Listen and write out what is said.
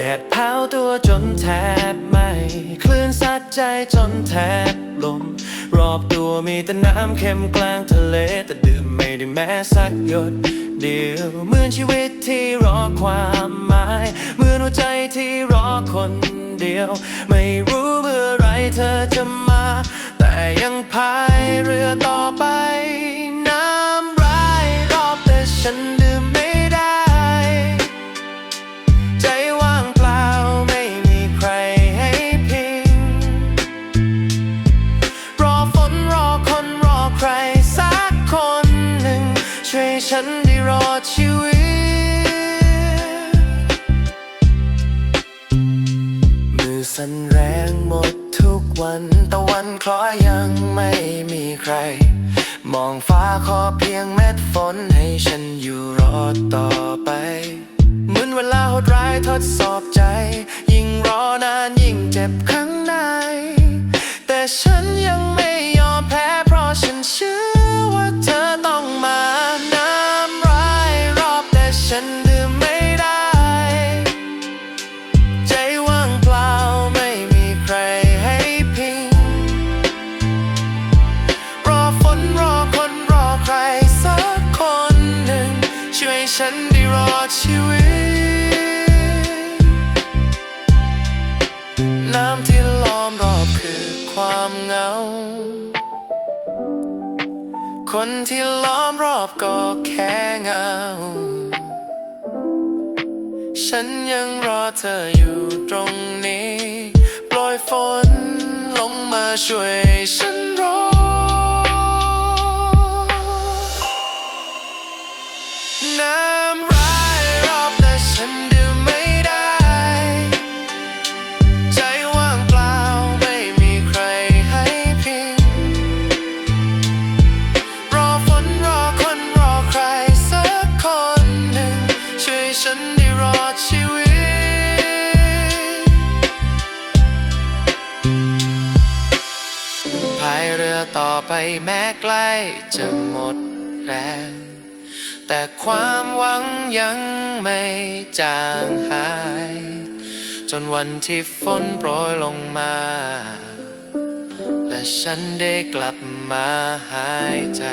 ดดเผาตัวจนแทบไม่คลื่นซัดใจจนแทบลม รอบตัวมีแต่น้ำเค็มกลางทะเล แต่ดื่มไม่ได้แม้สักหยดเดียวเหมือนชีวิตที่รอความหมาย เหมือนหัวใจที่รอคนเดียว ไม่รู้เมื่อไรเธอจะมา แต่ยังพายเรือต่อ ช่วยฉันได้รอดชีวิต มือสั่นแรงหมดทุกวันตะวันคล้อยยังไม่มีใคร มองฟ้าขอเพียงเม็ดฝนให้ฉันอยู่รอดต่อไปเหมือนเวลาโหดร้ายทดสอบใจ ยิ่งรอนานยิ่งเจ็บข้าง ฉันได้รอดชีวิต น้ำที่ล้อมรอบคือความเหงา คนที่ล้อมรอบก็แค่เงา ฉันยังรอเธออยู่ตรงนี้โปรยฝนลงมาช่วยฉัน ต่อไปแม้ใกล้จะหมดแรง แต่ความหวังยังไม่จางหาย จนวันที่ฝนโปรยลงมา และฉันได้กลับมาหายใจ